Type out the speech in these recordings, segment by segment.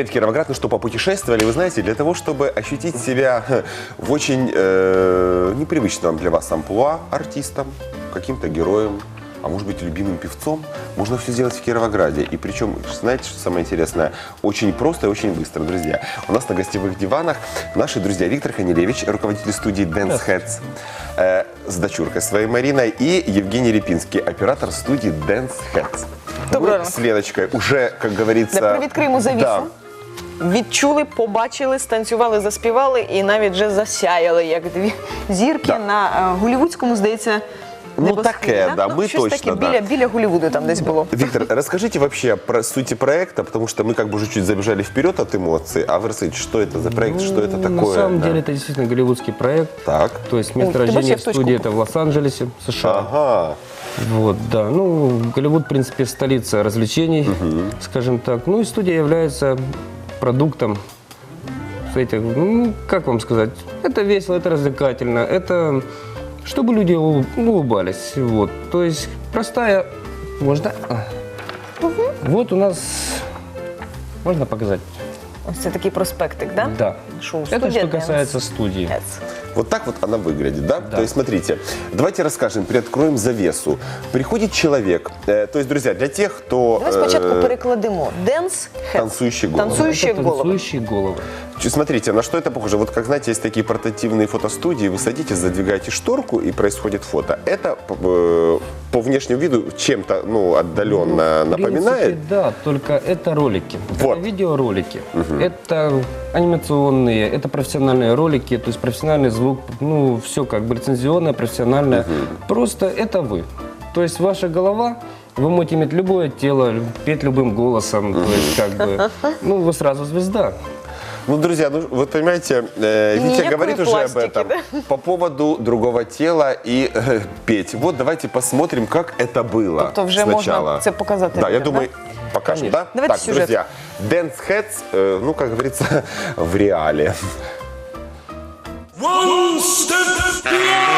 Привет, Кировоград. Ну что, попутешествовали, вы знаете, для того, чтобы ощутить себя хе, в очень э, непривычном для вас амплуа артистом, каким-то героем, а может быть любимым певцом, можно все сделать в Кировограде. И причем, знаете, что самое интересное? Очень просто и очень быстро, друзья. У нас на гостевых диванах наши друзья Виктор Ханилевич, руководитель студии Dance Heads, э, с дочуркой своей Мариной, и Евгений Репинский, оператор студии Dance Heads. Доброго Мы ранку. с Леночкой уже, как говорится... Не привідкриємо завісу. Да. Відчули, побачили, станцювали, заспівали і навіть вже засяяли, як дві зірки Да. на е, голівудському, здається, Ну, небосхилі, таке, да, ми Щось точно, таке да. біля, біля Голівуду там десь було. Виктор, расскажите вообще про сути проекта, потому что мы как бы уже чуть забежали вперед от эмоций. А вы расскажите, что это за проект, что это Ну, такое? На самом Да. деле это действительно голливудский проект. Так. То есть ты месторождение вообще в точку студии это попал. в Лос-Анджелесе, США. Ага. Вот, да. Ну, Голливуд, в принципе, столица развлечений, скажем так. Ну и студия является продуктом этих, ну, как вам сказать, это весело, это развлекательно, это чтобы люди улы- улыбались. Вот. То есть простая, можно? А. Вот у нас, можно показать? Ось це такий проспектик, да? Да. Шоу Это студия что Dance касается студии. Heads. Вот так вот она выглядит, да? То есть, смотрите, давайте расскажем, приоткроем завесу. Приходит человек, э, то есть, друзья, для тех, кто... Давай спочатку э, перекладемо. Dance Heads. Танцующие головы. Танцующие Это головы. танцующие головы. Смотрите, на что это похоже? Вот как, знаете, есть такие портативные фотостудии, вы садитесь, задвигаете шторку и происходит фото. Это э, по внешнему виду чем-то, ну, отдаленно В напоминает. принципе, да, только это ролики. Вот. Это видеоролики. Это анимационные, это профессиональные ролики, то есть профессиональный звук, ну, все как бы лицензионное, профессиональное. Просто это вы. То есть ваша голова, вы можете иметь любое тело, петь любым голосом, то есть как бы, ну, вы сразу звезда. Ну, друзья, ну, вот понимаете, э, Витя Никакой говорит уже об пластики, этом по поводу другого тела и э, петь. Вот давайте посмотрим, как это было Тобто вже можна сначала. це показати Да, я людям, думаю, покажем, да? Давайте так, сюжет. друзья, Dance Heads, э, ну, как говорится, в реале. One step beyond.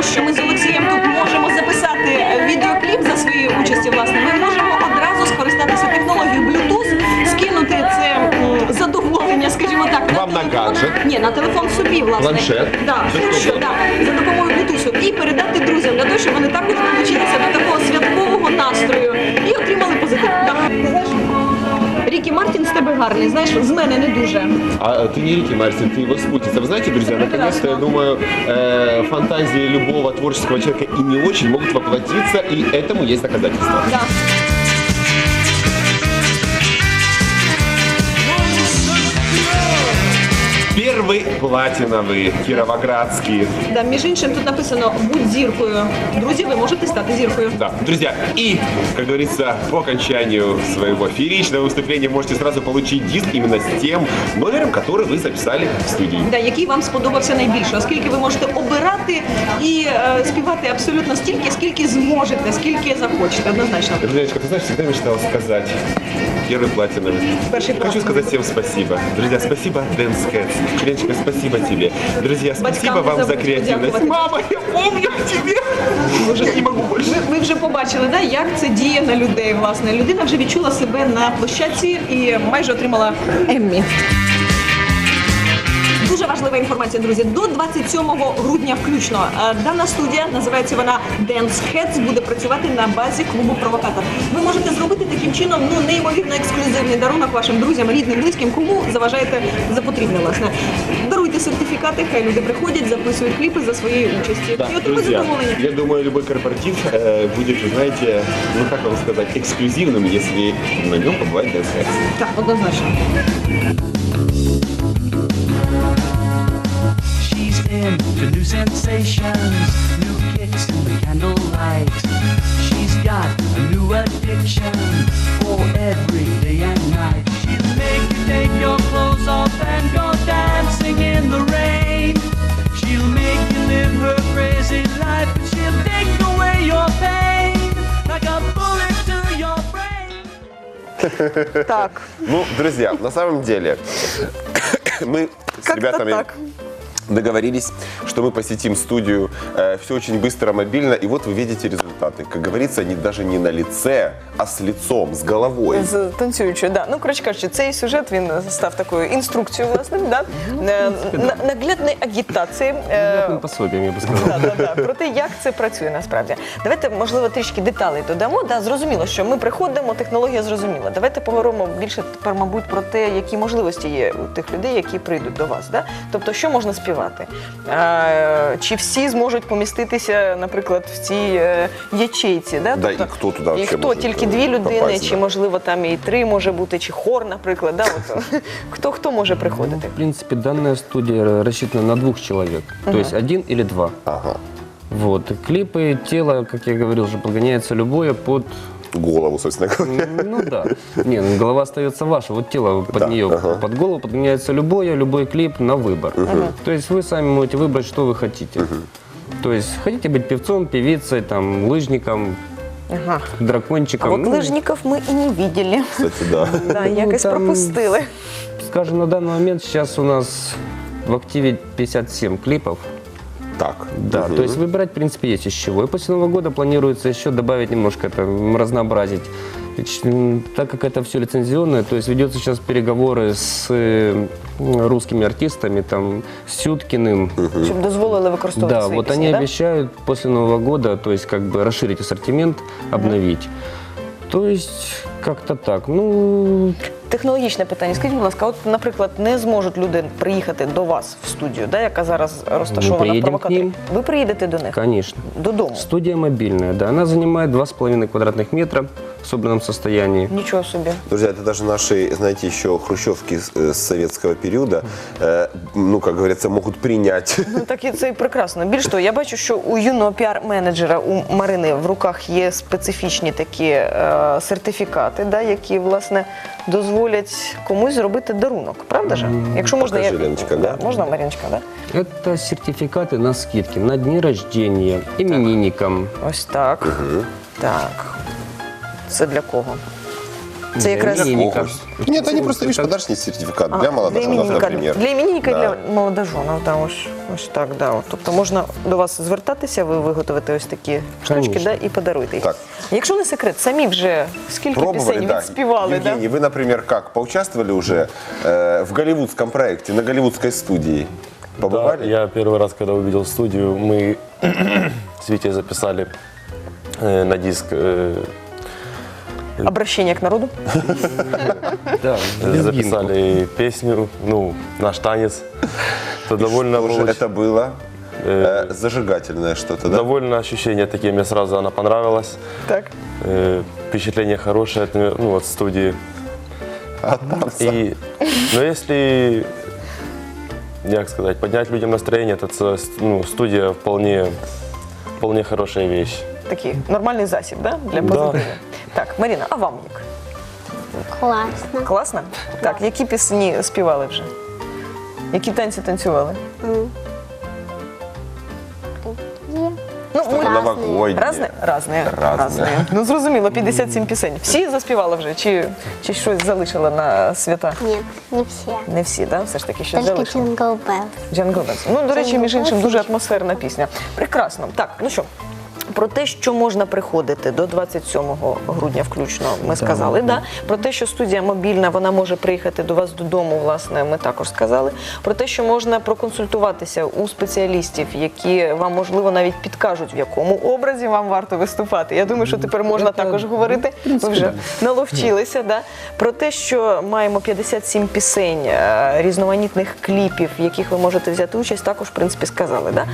Того, що ми з Олексієм тут можемо записати е, відеокліп за своєї участі, власне, ми можемо одразу скористатися технологією Bluetooth, скинути це м, задоволення, скажімо так, Вам на телефон. гаджет? Ні, на телефон собі, власне. Планшет? Да, що, да, за допомогою Bluetooth і передати друзям для того, щоб вони також долучилися до такого святкового настрою і отримали позитив. Гарний, знаєш, з мене не дуже. А ты не Рики Мартин, ты его спутница. Вы знаете, друзья, наконец-то, я думаю, э, фантазии любого творческого человека и не очень могут воплотиться, и этому есть доказательства. Да. Первый платиновый кировоградский. Да, між іншим, тут написано будь зіркою. Друзі, ви можете стати зіркою. Да, друзья, и, как говорится, по окончанию своего фееричного выступления можете сразу получить диск именно с тем номером, который вы записали в студии. Да, який вам сподобався найбільше, оскільки ви можете обирати і е, співати абсолютно стільки, скільки зможете, скільки захочете, однозначно. Женечка, ты знаешь, всегда мечтал сказать первый платиновый. Перший Хочу платиновый. сказать всем спасибо. Друзья, спасибо Dance Cats. Леночка, Леночка, спасибо тебе. Друзья, спасибо Батькам вам за забудь креативность. подякувати. Мама, я помню о тебе. Уже не могу больше. Ви вже побачили, да, як це діє на людей. Власне, людина вже відчула себе на площадці і майже отримала Еммі Дуже важлива інформація, друзі. До 27 грудня включно е, дана студія називається вона Dance Heads, буде працювати на базі клубу Провокатор. Ви можете зробити таким чином ну неймовірно ексклюзивний дарунок вашим друзям, рідним, близьким, кому заважаєте за потрібне. Власне даруйте сертифікати, хай люди приходять, записують кліпи за своєю участі Да, і отримують друзья, задоволення. я думаю, любой корпоратив э, будет, вы знаете, ну как вам сказать, эксклюзивным, если на нем побывает Dance Heads. Так, однозначно. She's into new sensations, new kicks in the candlelight. She's got a new addiction for every day and night. She'll make you take your clothes off and go dancing in the rain. She'll make you live her crazy life and she'll take away your pain like a bullet to your brain. Так, Ну, друзья, на самом деле, мы с как-то ребятами так. договорились, что мы посетим студию. все очень быстро, мобильно. И вот вы видите результаты. Как говорится, они даже не на лице, а с лицом, с головой. з танцюючою, да. Ну, коротше кажучи, цей сюжет він став такою інструкцією, власне, да? Е, на- наглядної агітації. е, Приятным пособием, я бы сказал. Да, да, да. Про те, як це працює насправді. Давайте, можливо, трішки деталей додамо. Да, зрозуміло, що ми приходимо, технологія зрозуміла. Давайте поговоримо більше тепер, мабуть, про те, які можливості є у тих людей, які прийдуть до вас. Да? Тобто, що можна співати? А, чи всі зможуть поміститися, наприклад, в цій е, ячейці? Да? Да, Тобто, і хто туди і хто може, тільки дві людини, попасть, чи да. можливо там і три може бути, чи хор, наприклад. Да? От, хто хто може приходити? В принципе, данная студия рассчитана на двух человек. То есть один или два. Ага. Вот. Клипы, тело, как я говорил, уже подгоняется любое под... Голову, собственно говоря. Ну да. Не, ну, голова остается ваша. Вот тело под Да, нее, ага. под голову подгоняется любое, любой клип на выбор. То есть вы сами можете выбрать, что вы хотите. То есть хотите быть певцом, певицей, там, лыжником, Ага. А дракончиком. от ну, лижників ми і не бачили. Кстати, да. Да, якось там- пропустили. Скажем, на данный момент сейчас у нас в активе 57 клипов Так. Да, Мгм. то есть выбирать, в принципе, есть из чего. И после Нового года планируется еще добавить немножко это, м, разнообразить. И ч- м, Так как это все лицензионное, то есть ведется сейчас переговоры с э, м, русскими артистами, там, с Сюткиным. Щоб дозволили використовувати Да, свої вот пісні, они да? обещают после Нового года, то есть как бы расширить ассортимент, обновить. То есть как-то так. Ну, Технологічне питання. Скажіть, будь ласка, от, наприклад, не зможуть люди приїхати до вас в студію, да, яка зараз розташована в приїдемо провокаторі. ним. Ви приїдете до них конечно. додому. Студия мобильная, да, она занимает 2,5 квадратных метра собранном состоянии. Нічого собі. Друзья, это даже наши, знаете, еще хрущевки с, э, с советского периода, э, ну, как говорится, могут принять. Ну так і це і прекрасно. Більш того, я бачу, що у юного піар-менеджера у Марини в руках є специфічні такі е, сертифікати, да, які власне дозволять комусь зробити дарунок. Правда ж? Якщо можна, покажи, Леночка, да? можна, Маріночка, да? Это сертификаты на скидки на дни рождения, именинникам. Ось так. Так. Це для кого? Це якраз Для именинников. Нет, они просто, видишь, подарочный сертификат для молодоженов, іменинника, например. Для іменинника і Да. для молодожонів, да, ось, ось так, да. От, тобто можна до вас звертатися, ви виготовите ось такі штучки Конечно. да, і подаруйте їх. Так. Якщо не секрет, самі вже скільки Пробовали, пісень да. відспівали, да? Евгений, вы, например, как, поучаствовали уже э, в голливудском проекте, на голливудской студии? Побывали? Да, я первый раз, когда увидел студию, мы с Витей записали э, на диск, э, Обращення к народу. Да, записали песню, ну, наш танец. Это довольно, это было? э, Э, зажигательное что-то, да? довольно ощущение такие, мне сразу она понравилась. Так. Э, впечатление хорошее ну, от студии. От танца. И, но если, как сказать, поднять людям настроение, то ц- ну, студия вполне, вполне хорошая вещь. Такий нормальний засіб, да? Для Да. позитиву. Так, Маріна, а вам як? Класно. Класно? Так, які пісні співали вже? Які танці танцювали? Є. Ну, мы- новогоднее. Разне? Разне. Разне. Ну зрозуміло, 57 пісень. Всі заспівали вже, чи, чи щось залишили на свята? Нет, не все. Не всі, да? Все ж таки щось Только залишили. Jingle Bells. Джангл Беллс. Ну, до речі, між іншим, дуже атмосферна пісня. Прекрасно. Так, ну що. Про те, що можна приходити до 27 грудня включно, ми сказали. Да? Про те, що студія мобільна, вона може приїхати до вас додому, власне, ми також сказали. Про те, що можна проконсультуватися у спеціалістів, які вам, можливо, навіть підкажуть, в якому образі вам варто виступати. Я думаю, що тепер можна також говорити. Ви вже наловчилися. Да? Про те, що маємо 57 пісень, е, різноманітних кліпів, в яких ви можете взяти участь, також, в принципі, сказали. Да?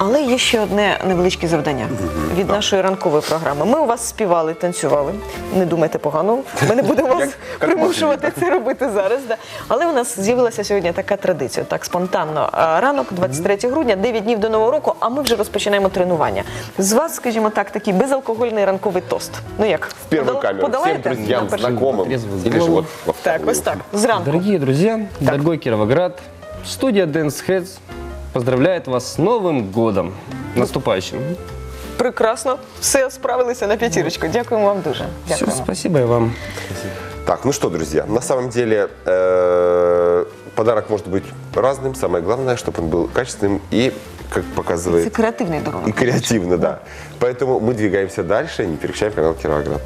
Але є ще одне невеличке завдання від нашої ранкової програми. Ми у вас співали, танцювали. Не думайте погано. Ми не будемо вас примушувати це робити зараз. Да. Але у нас з'явилася сьогодні така традиція, так спонтанно. Ранок, 23 грудня, 9 днів до нового року, а ми вже розпочинаємо тренування. З вас, скажімо так, такий безалкогольний ранковий тост. Ну як? В Подал- камеру, Или же вот Так, ось так. Зранку. Дорогие друзья, дорогой Кировоград, студия Dance Heads поздравляет вас с Новым годом, наступающим. Прекрасно. Все справилися на п'ятірочку. Дякуємо вам дуже. Все, Дякуємо. спасибо и вам. Так, ну что, друзья, на самом деле э, подарок может быть разным. Самое главное, чтобы он был качественным и, как Це показывает, креативний и дарунок. креативно, да. Поэтому мы двигаемся дальше, не переключаем канал Кировоград.